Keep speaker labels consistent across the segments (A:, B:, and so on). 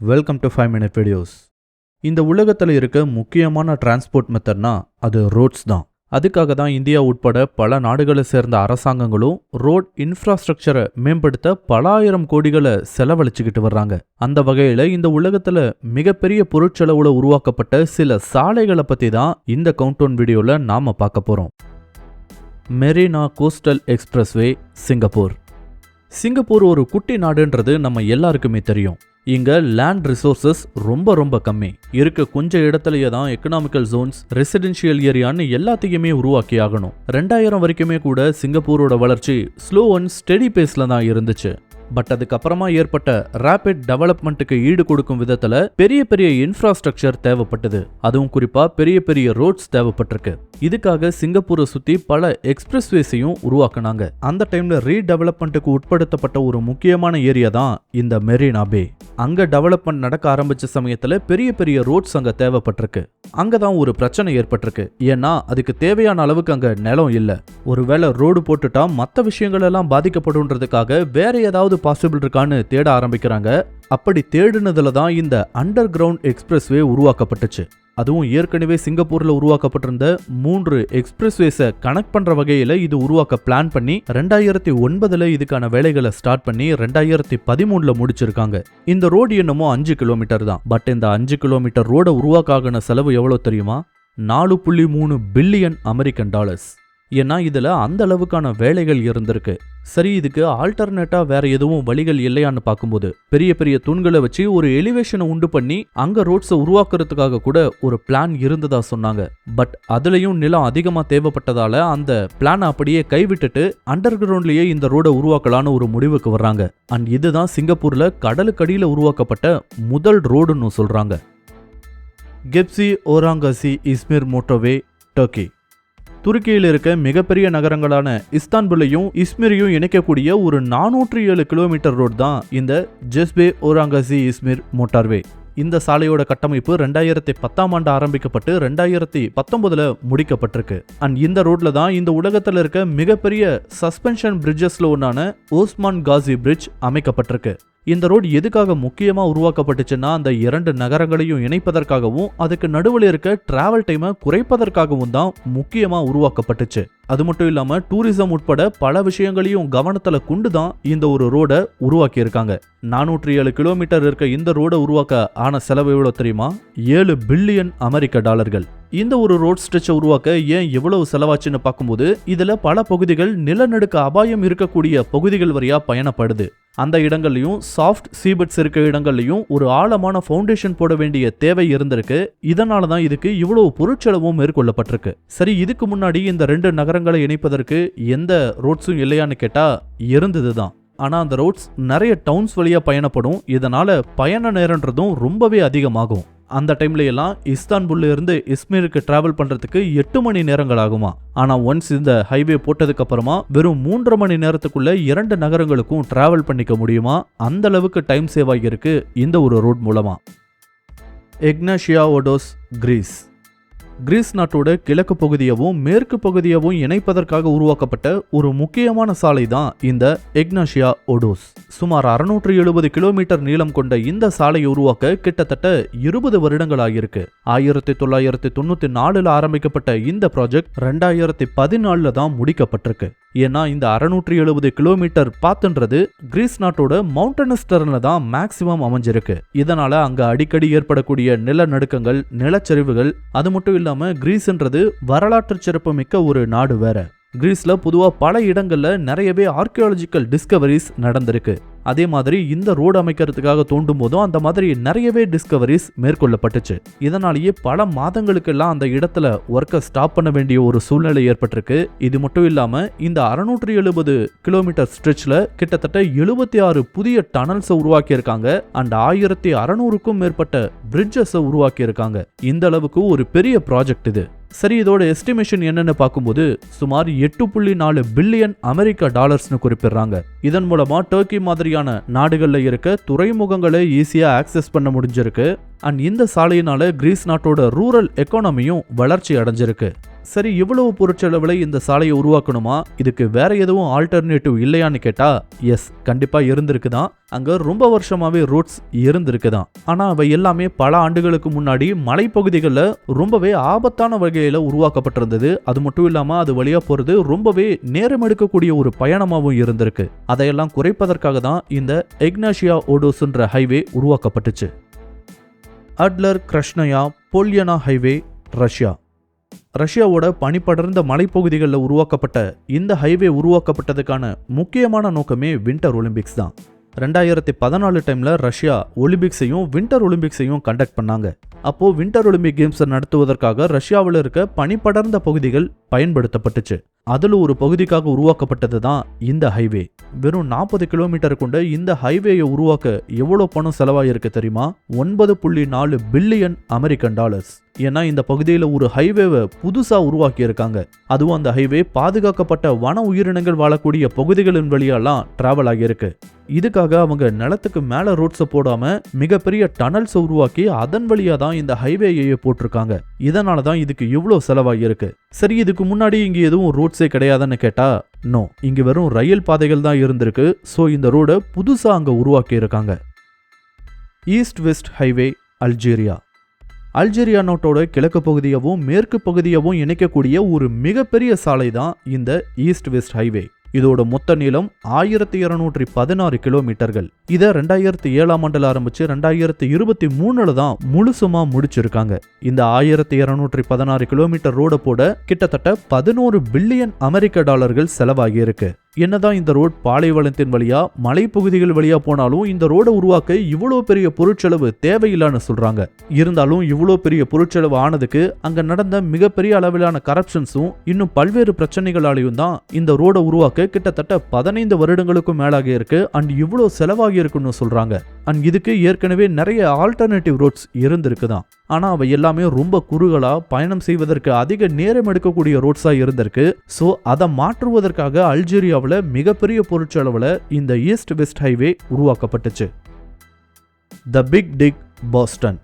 A: welcome to five minute videos இந்த உலகத்தில் இருக்க முக்கியமான டிரான்ஸ்போர்ட் மெத்தட்னா அது ரோட்ஸ் தான். அதுக்காக தான் இந்தியா உட்பட பல நாடுகளை சேர்ந்த அரசாங்கங்களும் ரோட் இன்ஃப்ராஸ்ட்ரக்சரை மேம்படுத்த பல ஆயிரம் கோடிகளை செலவழிச்சுக்கிட்டு வர்றாங்க. அந்த வகையில் இந்த உலகத்தில் மிகப்பெரிய பொருட்செலவுல உருவாக்கப்பட்ட சில சாலைகளை பற்றி தான் இந்த கவுண்டவுன் வீடியோவில் நாம் பார்க்க போகிறோம் Marina coastal expressway Singapore. Singapore ஒரு குட்டி நாடுன்றது நம்ம எல்லாருக்குமே தெரியும். இங்கே லேண்ட் ரிசோர்சஸ் ரொம்ப ரொம்ப கம்மி. இருக்க கொஞ்ச இடத்துலயே தான் எக்கனாமிக்கல் ஜோன்ஸ் ரெசிடென்ஷியல் ஏரியான்னு எல்லாத்தையுமே உருவாக்கி ஆகணும். ரெண்டாயிரம் வரைக்குமே கூட சிங்கப்பூரோட வளர்ச்சி ஸ்லோ அண்ட் ஸ்டெடி பேஸ்ல தான் இருந்துச்சு. பட் அதுக்கப்புறமா ஏற்பட்ட ரேபிட் டெவலப்மெண்ட்டுக்கு ஈடு கொடுக்கும் விதத்தில் பெரிய பெரிய இன்ஃப்ராஸ்ட்ரக்சர் தேவைப்பட்டது. அதுவும் குறிப்பாக பெரிய பெரிய ரோட்ஸ் தேவைப்பட்டிருக்கு. இதுக்காக சிங்கப்பூரை சுற்றி பல எக்ஸ்பிரஸ்வேஸையும் உருவாக்குனாங்க. அந்த டைமில் ரீடெவலப்மெண்ட்டுக்கு உட்படுத்தப்பட்ட ஒரு முக்கியமான ஏரியா தான் இந்த மெரினா பே. அங்கே டெவலப்மெண்ட் நடக்க ஆரம்பித்த சமயத்தில் பெரிய பெரிய ரோட்ஸ் அங்கே தேவைப்பட்டிருக்கு. அங்கதான் ஒரு பிரச்சனை ஏற்பட்டிருக்கு. ஏன்னா அதுக்கு தேவையான அளவுக்கு அங்கே நிலம் இல்லை. ஒருவேளை ரோடு போட்டுட்டா மற்ற விஷயங்கள் எல்லாம் பாதிக்கப்படுன்றதுக்காக வேற ஏதாவது பாசிபிள் இருக்கான்னு தேட ஆரம்பிக்கிறாங்க. அப்படி தேடுனதுல தான் இந்த அண்டர் கிரவுண்ட் எக்ஸ்பிரஸ்வே உருவாக்கப்பட்டுச்சு. அதுவும் ஏற்கனவே சிங்கப்பூரில் உருவாக்கப்பட்டிருந்த மூன்று எக்ஸ்பிரஸ்வேஸை கனெக்ட் பண்ற வகையில் இது உருவாக்க பிளான் பண்ணி ரெண்டாயிரத்தி ஒன்பதுல இதுக்கான வேலைகளை ஸ்டார்ட் பண்ணி ரெண்டாயிரத்தி பதிமூணுல முடிச்சிருக்காங்க. இந்த ரோடு என்னமோ அஞ்சு கிலோமீட்டர் தான். பட் இந்த அஞ்சு கிலோமீட்டர் ரோட உருவாக்க ஆகின செலவு எவ்வளோ தெரியுமா? நாலு புள்ளி மூணு பில்லியன் அமெரிக்கன் டாலர்ஸ் ஏன்னா இதில் அந்த அளவுக்கான வேலைகள் இருந்திருக்கு. சரி இதுக்கு ஆல்டர்னேட்டா வேற எதுவும் வழிகள் இல்லையான்னு பார்க்கும்போது பெரிய பெரிய தூண்களை வச்சு ஒரு எலிவேஷனை உண்டு பண்ணி அங்க ரோட்ஸை உருவாக்குறதுக்காக கூட ஒரு பிளான் இருந்ததா சொன்னாங்க. பட் அதுலயும் நிலம் அதிகமா தேவைப்பட்டதால அந்த பிளானை அப்படியே கைவிட்டுட்டு அண்டர் கிரவுண்ட்லயே இந்த ரோடை உருவாக்கலான்னு ஒரு முடிவுக்கு வர்றாங்க. அண்ட் இதுதான் சிங்கப்பூர்ல கடலுக்கடியில உருவாக்கப்பட்ட முதல் ரோடுன்னு சொல்றாங்க. Gebze Orhangazi Izmir motorway Turkey. துருக்கியில் இருக்க மிகப்பெரிய நகரங்களான இஸ்தான்புல்லையும் இஸ்மிரையும் இணைக்கக்கூடிய ஒரு நானூற்றி ஏழு கிலோமீட்டர் ரோடு தான் இந்த ஜெஸ்பே ஓராங்கசி இஸ்மிர் மோட்டார்வே. இந்த சாலையோட கட்டமைப்பு ரெண்டாயிரத்தி பத்தாம் ஆண்டு ஆரம்பிக்கப்பட்டு ரெண்டாயிரத்தி பத்தொன்பதுல முடிக்கப்பட்டிருக்கு. அண்ட் இந்த ரோட்ல தான் இந்த உலகத்தில் இருக்க மிகப்பெரிய சஸ்பென்ஷன் பிரிட்ஜஸ்ல ஒன்னான ஓஸ்மான் காசி பிரிட்ஜ் அமைக்கப்பட்டிருக்கு. இந்த ரோடு எதுக்காக முக்கியமாக உருவாக்கப்பட்டுச்சுன்னா அந்த இரண்டு நகரங்களையும் இணைப்பதற்காகவும் அதுக்கு நடுவில் இருக்க டிராவல் டைமை குறைப்பதற்காகவும் தான் முக்கியமாக உருவாக்கப்பட்டுச்சு. அது மட்டும் இல்லாம டூரிசம் உட்பட பல விஷயங்களையும் கவனத்துல கொண்டு தான் இந்த ஒரு ரோடை உருவாக்கியிருக்காங்க. நானூற்றி ஏழு கிலோமீட்டர் இருக்க இந்த ரோடை உருவாக்க ஆன செலவு எவ்வளோ தெரியுமா? ஏழு பில்லியன் அமெரிக்க டாலர்கள். இந்த ஒரு ரோட் ஸ்ட்ரெச்சை உருவாக்க ஏன் எவ்வளவு செலவாச்சுன்னு பார்க்கும்போது இதுல பல பகுதிகள் நிலநடுக்க அபாயம் இருக்கக்கூடிய பகுதிகள் வழியா பயணப்படுது. அந்த இடங்கள்லையும் சாஃப்ட் சீபெட்ஸ் இருக்க இடங்கள்லையும் ஒரு ஆழமான ஃபவுண்டேஷன் போட வேண்டிய தேவை இருந்திருக்கு. இதனால தான் இதுக்கு இவ்வளவு பொருட்செலவும் மேற்கொள்ளப்பட்டிருக்கு. சரி இதுக்கு முன்னாடி இந்த ரெண்டு நகர நகரங்களை இணைப்பதற்கு எந்த ரோட்ஸும் இல்லையான்னு கேட்டால் இருந்தது தான். ஆனால் அந்த ரோட்ஸ் நிறைய டவுன்ஸ் வழியா பயணப்படும். இதனால் பயண நேரன்றதும் ரொம்பவே அதிகமாகும். அந்த டைம்ல எல்லாம் இஸ்தான்புல்ல இருந்து இஸ்மீருக்கு டிராவல் பண்றதுக்கு எட்டு மணி நேரங்கள் ஆகுமா? ஆனா ஒன்ஸ் இந்த ஹைவே போட்டதுக்கு அப்புறமா வெறும் மூன்றரை மணி நேரத்துக்குள்ள இரண்டு நகரங்களுக்கும் டிராவல் பண்ணிக்க முடியுமா? அந்த அளவுக்கு டைம் சேவ் ஆகியிருக்கு இந்த ஒரு ரோட் மூலமா. எக்னாஷியாவோடோஸ் கிரீஸ் கிரீஸ் நாட்டோட கிழக்கு பகுதியவும் மேற்கு பகுதியவும் இணைப்பதற்காக உருவாக்கப்பட்ட ஒரு முக்கியமான சாலை தான் இந்த எக்னாஷியா ஒடோஸ். சுமார் அறுநூற்று எழுபது கிலோமீட்டர் நீளம் கொண்ட இந்த சாலையை உருவாக்க கிட்டத்தட்ட இருபது வருடங்கள் ஆகியிருக்கு ஆயிரத்தி தொள்ளாயிரத்தி தொண்ணூத்தி நாலுல ஆரம்பிக்கப்பட்ட இந்த ப்ராஜெக்ட் ரெண்டாயிரத்தி பதினாலுல தான் முடிக்கப்பட்டிருக்கு. ஏன்னா இந்த அறுநூற்றி எழுபது கிலோமீட்டர் பாத்துன்றது கிரீஸ் நாட்டோட மவுண்டனஸ் டர்ன்ல தான் மேக்சிமம் அமைஞ்சிருக்கு. இதனால அங்க அடிக்கடி ஏற்படக்கூடிய நிலநடுக்கங்கள் நிலச்சரிவுகள் அது மட்டும் இல்லாமல் கிரீஸ்ன்றது வரலாற்று சிறப்பு மிக்க ஒரு நாடு வேற. கிரீஸ்ல பொதுவா பல இடங்களில் நிறையவே ஆர்கியாலஜிக்கல் டிஸ்கவரிஸ் நடந்திருக்கு. அதே மாதிரி இந்த ரோடு அமைக்கிறதுக்காக தோண்டும் போதும் அந்த மாதிரி நிறையவே டிஸ்கவரிஸ் மேற்கொள்ளப்பட்டுச்சு. இதனாலேயே பல மாதங்களுக்கெல்லாம் அந்த இடத்துல ஒர்க்கை ஸ்டாப் பண்ண வேண்டிய ஒரு சூழ்நிலை ஏற்பட்டிருக்கு. இது மட்டும் இல்லாம இந்த அறுநூற்றி எழுபது கிலோமீட்டர் ஸ்ட்ரெச்ல கிட்டத்தட்ட எழுபத்தி ஆறு புதிய டனல்ஸை உருவாக்கி இருக்காங்க அண்ட் ஆயிரத்தி அறநூறுக்கும் மேற்பட்ட பிரிட்ஜஸை உருவாக்கி இருக்காங்க இந்த அளவுக்கு ஒரு பெரிய ப்ராஜெக்ட் இது. சரி இதோட எஸ்டிமேஷன் என்னன்னு பார்க்கும்போது சுமார் எட்டு புள்ளி நாலு பில்லியன் அமெரிக்க டாலர்ஸ்னு குறிப்பிடுறாங்க. இதன் மூலமா டர்க்கி மாதிரியான நாடுகளில் இருக்க துறைமுகங்களை ஈஸியாக ஆக்சஸ் பண்ண முடிஞ்சிருக்கு. அண்ட் இந்த சாலையினால கிரீஸ் நாட்டோட ரூரல் எக்கானமியும் வளர்ச்சி அடைஞ்சிருக்கு. சரி இவ்வளவு பொருட்செலவுல இந்த சாலையை உருவாக்கணுமா? இதுக்கு வேற எதுவும் ஆல்டர்னேட்டிவ் இல்லையான்னு கேட்டா எஸ் கண்டிப்பா இருந்திருக்குதான். அங்க ரொம்ப வருஷமாவே ரூட்ஸ் இருந்திருக்குதான். ஆனா அவை எல்லாமே பல ஆண்டுகளுக்கு முன்னாடி மலைப்பகுதிகளில் ரொம்பவே ஆபத்தான வகையில உருவாக்கப்பட்டிருந்தது. அது மட்டும் இல்லாம அது வழியா போறது ரொம்பவே நேரம் எடுக்கக்கூடிய ஒரு பயணமாகவும் இருந்திருக்கு. அதையெல்லாம் குறைப்பதற்காக தான் இந்த எக்னாஷியா ஓடோஸ்ன்ற highway உருவாக்கப்பட்டுச்சு. Adler Krasnaya Polyana highway Russia. ரஷ்யாவோட பனிப்படர்ந்த மலைப்பகுதிகளில் உருவாக்கப்பட்ட இந்த ஹைவே உருவாக்கப்பட்டதுக்கான முக்கியமான நோக்கமே வின்டர் ஒலிம்பிக்ஸ் தான். ரெண்டாயிரத்தி பதினாலு டைமில் ரஷ்யா ஒலிம்பிக்ஸையும் வின்டர் ஒலிம்பிக்ஸையும் கண்டக்ட் பண்ணாங்க. அப்போது வின்டர் ஒலிம்பிக் கேம்ஸை நடத்துவதற்காக ரஷ்யாவில் இருக்க பனிப்படர்ந்த பகுதிகள் பயன்படுத்தப்பட்டுச்சு. அதில் ஒரு பகுதிக்காக உருவாக்கப்பட்டது தான் இந்த ஹைவே வெறும் நாற்பது கிலோமீட்டர் கொண்ட இந்த ஹைவேயை உருவாக்க எவ்வளோ பணம் செலவாயிருக்கு தெரியுமா? ஒன்பது புள்ளி நாலு பில்லியன் அமெரிக்கன் டாலர்ஸ் ஏன்னா இந்த பகுதியில் ஒரு ஹைவேவை புதுசாக உருவாக்கியிருக்காங்க. அதுவும் அந்த ஹைவே பாதுகாக்கப்பட்ட வன உயிரினங்கள் வாழக்கூடிய பகுதிகளின் வழியெல்லாம் டிராவல் ஆகியிருக்கு. இதுக்காக அவங்க நிலத்துக்கு மேலே ரோட்ஸை போடாமல் மிகப்பெரிய டனல்ஸை உருவாக்கி அதன் வழியா தான் இந்த ஹைவேயை போட்டிருக்காங்க. இதனால தான் இதுக்கு இவ்வளோ செலவாகியிருக்கு. சரி இதுக்கு முன்னாடி இங்கே எதுவும் ரோட்ஸ் கிடையாதுன்னு கேட்டா நோ இங்க வெறும் ரயில் பாதைகள் தான் இருந்திருக்கு. ஸோ இந்த ரோடை புதுசா அங்க உருவாக்கி இருக்காங்க east west highway Algeria. Algeria நாட்டோட கிழக்கு பகுதியவும் மேற்கு பகுதியவும் இணைக்கக்கூடிய ஒரு மிகப்பெரிய சாலை தான் இந்த ஈஸ்ட் வெஸ்ட் ஹைவே. இதோட மொத்த நீளம் ஆயிரத்தி இருநூற்றி பதினாறு கிலோமீட்டர்கள். இதை ரெண்டாயிரத்தி ஏழாம் ஆண்டுல ஆரம்பிச்சு ரெண்டாயிரத்தி இருபத்தி மூணுல தான் முழுசுமா முடிச்சிருக்காங்க. இந்த ஆயிரத்தி இருநூற்றி பதினாறு கிலோமீட்டர் ரோட போட கிட்டத்தட்ட பதினோரு பில்லியன் அமெரிக்க டாலர்கள் செலவாகி இருக்கு என்னதான் இந்த ரோட் பாலைவனத்தின் வழியா மலைப்பகுதிகள் வழியா போனாலும் இந்த ரோடை உருவாக்க இவ்வளோ பெரிய பொருட்செலவு தேவையில்லைன்னு சொல்றாங்க. இருந்தாலும் இவ்வளோ பெரிய பொருட்செலவு ஆனதுக்கு அங்க நடந்த மிகப்பெரிய அளவிலான கரப்ஷன்ஸும் இன்னும் பல்வேறு பிரச்சனைகளாலையும் தான் இந்த ரோடை உருவாக்க கிட்டத்தட்ட பதினைந்து வருடங்களுக்கும் மேலாக இருக்கு. அண்ட் இவ்வளோ செலவாகி இருக்குன்னு சொல்றாங்க. அண்ட் இதுக்கு ஏற்கனவே நிறைய ஆல்டர்னேட்டிவ் ரோட்ஸ் இருந்திருக்கு தான் ஆனால் அவை எல்லாமே ரொம்ப குறுகலாக பயணம் செய்வதற்கு அதிக நேரம் எடுக்கக்கூடிய ரோட்ஸாக இருந்திருக்கு. ஸோ அதை மாற்றுவதற்காக அல்ஜீரியாவில் மிகப்பெரிய பொருட்செலவில் இந்த ஈஸ்ட் வெஸ்ட் ஹைவே உருவாக்கப்பட்டுச்சு. த பிக் டிக் பாஸ்டன்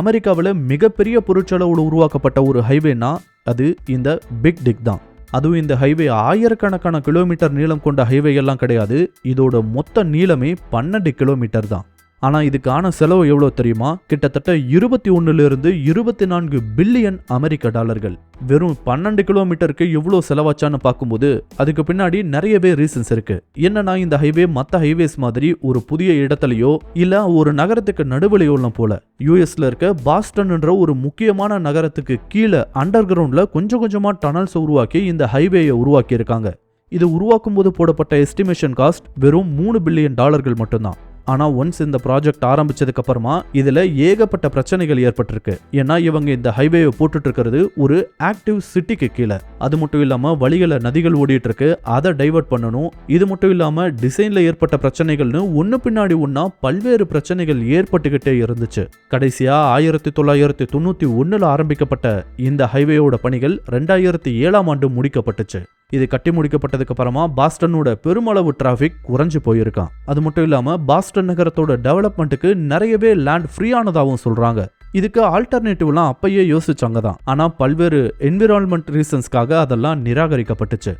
A: அமெரிக்காவில் மிகப்பெரிய பொருட்செலவில் உருவாக்கப்பட்ட ஒரு ஹைவேனா அது இந்த பிக் டிக் தான். அதுவும் இந்த ஹைவே ஆயிரக்கணக்கான கிலோமீட்டர் நீளம் கொண்ட ஹைவே எல்லாம் கிடையாது. இதோட மொத்த நீளமே பன்னெண்டு கிலோமீட்டர் தான். ஆனால் இதுக்கான செலவு எவ்வளோ தெரியுமா? கிட்டத்தட்ட இருபத்தி ஒன்றுலேருந்து இருபத்தி நான்கு பில்லியன் அமெரிக்க டாலர்கள். வெறும் பன்னெண்டு கிலோமீட்டருக்கு எவ்வளோ செலவாச்சான்னு பார்க்கும்போது அதுக்கு பின்னாடி நிறையவே ரீசன்ஸ் இருக்கு. என்னன்னா இந்த ஹைவே மற்ற ஹைவேஸ் மாதிரி ஒரு புதிய இடத்துலையோ இல்லை ஒரு நகரத்துக்கு நடுவிலையோலாம் போல யூஎஸ்ல இருக்க பாஸ்டன்ன்ற ஒரு முக்கியமான நகரத்துக்கு கீழே அண்டர் கிரவுண்ட்ல கொஞ்சம் கொஞ்சமாக டனல்ஸ் உருவாக்கி இந்த ஹைவேயை உருவாக்கி இருக்காங்க இது உருவாக்கும் போது போடப்பட்ட எஸ்டிமேஷன் காஸ்ட் வெறும் மூணு பில்லியன் டாலர்கள் மட்டும்தான். ஆனால் ஒன்ஸ் இந்த ப்ராஜெக்ட் ஆரம்பிச்சதுக்கப்புறமா அப்புறமா ஏகப்பட்ட பிரச்சனைகள் ஏற்பட்டிருக்கு. ஏன்னா இவங்க இந்த ஹைவேவை போட்டுட்டு இருக்கிறது ஒரு ஆக்டிவ் சிட்டிக்கு கீழே. அது மட்டும் இல்லாமல் வழிகளை நதிகள் ஓடிட்டு இருக்கு அதை டைவர்ட் பண்ணணும். இது மட்டும் இல்லாமல் டிசைனில் ஏற்பட்ட பிரச்சனைகள்னு ஒன்று பின்னாடி ஒன்றா பல்வேறு பிரச்சனைகள் ஏற்பட்டுக்கிட்டே இருந்துச்சு. கடைசியாக ஆயிரத்தி தொள்ளாயிரத்தி தொண்ணூற்றி ஒன்றில் ஆரம்பிக்கப்பட்ட இந்த ஹைவேயோட பணிகள் ரெண்டாயிரத்தி ஏழாம் ஆண்டு முடிக்கப்பட்டுச்சு. இது கட்டி முடிக்கப்பட்டதுக்கு அப்புறமா பாஸ்டனோட பெருமளவு டிராஃபிக் குறைஞ்சு போயிருக்கான். அது மட்டும் இல்லாம பாஸ்டன் நகரத்தோட டெவலப்மெண்ட்டுக்கு நிறையவே லேண்ட் ஃப்ரீயானதாகவும் சொல்றாங்க. இதுக்கு ஆல்டர்னேட்டிவ்லாம் அப்பயே யோசிச்சாங்க தான். ஆனால் பல்வேறு என்விரான்மெண்ட் ரீசன்ஸ்க்காக அதெல்லாம் நிராகரிக்கப்பட்டுச்சு.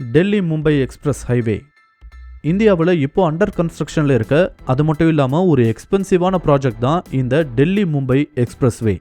A: Delhi Mumbai express highway. இந்தியாவில் இப்போ அண்டர் கன்ஸ்ட்ரக்ஷனில் இருக்க அது மட்டும் இல்லாமல் ஒரு எக்ஸ்பென்சிவான ப்ராஜெக்ட் தான் இந்த டெல்லி மும்பை எக்ஸ்பிரஸ்வே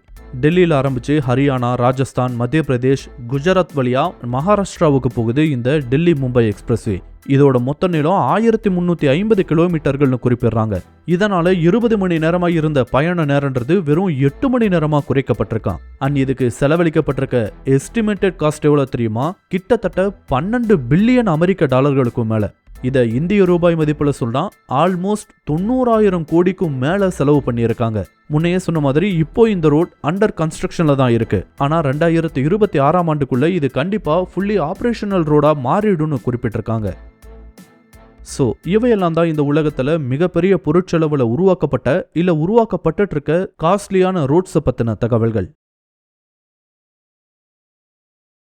A: டெல்லியில் ஆரம்பித்து ஹரியானா ராஜஸ்தான் மத்திய பிரதேஷ் குஜராத் வழியாக மகாராஷ்டிராவுக்கு போகுது இந்த டெல்லி மும்பை எக்ஸ்பிரஸ்வே இதோட மொத்த நீளம் ஆயிரத்தி முந்நூற்றி ஐம்பது கிலோமீட்டர்கள்னு குறிப்பிடுறாங்க. இதனால் இருபது மணி நேரமாக இருந்த பயண நேரன்றது வெறும் எட்டு மணி நேரமாக குறைக்கப்பட்டிருக்கான் அண்ட் இதுக்கு செலவழிக்கப்பட்டிருக்க எஸ்டிமேட்டட் காஸ்ட் எவ்வளோ தெரியுமா? கிட்டத்தட்ட பன்னெண்டு பில்லியன் அமெரிக்க டாலர்களுக்கும் மேலே. இதை இந்திய ரூபாய் மதிப்பில் சொன்னால் ஆல்மோஸ்ட் தொண்ணூறாயிரம் கோடிக்கும் மேலே செலவு பண்ணியிருக்காங்க. முன்னையே சொன்ன மாதிரி இப்போ இந்த ரோட் அண்டர் கன்ஸ்ட்ரக்ஷன்ல தான் இருக்கு. ஆனா ரெண்டாயிரத்தி இருபத்தி ஆறாம் ஆண்டுக்குள்ள இது கண்டிப்பா ஃபுல்லி ஆப்ரேஷனல் ரோடா மாறிடும்னு குறிப்பிட்டிருக்காங்க. ஸோ இவையெல்லாம் தான் இந்த உலகத்தில் மிகப்பெரிய பொருட்செலவில் உருவாக்கப்பட்ட இல்லை உருவாக்கப்பட்டு இருக்க காஸ்ட்லியான ரோட்ஸை பற்றின தகவல்கள்.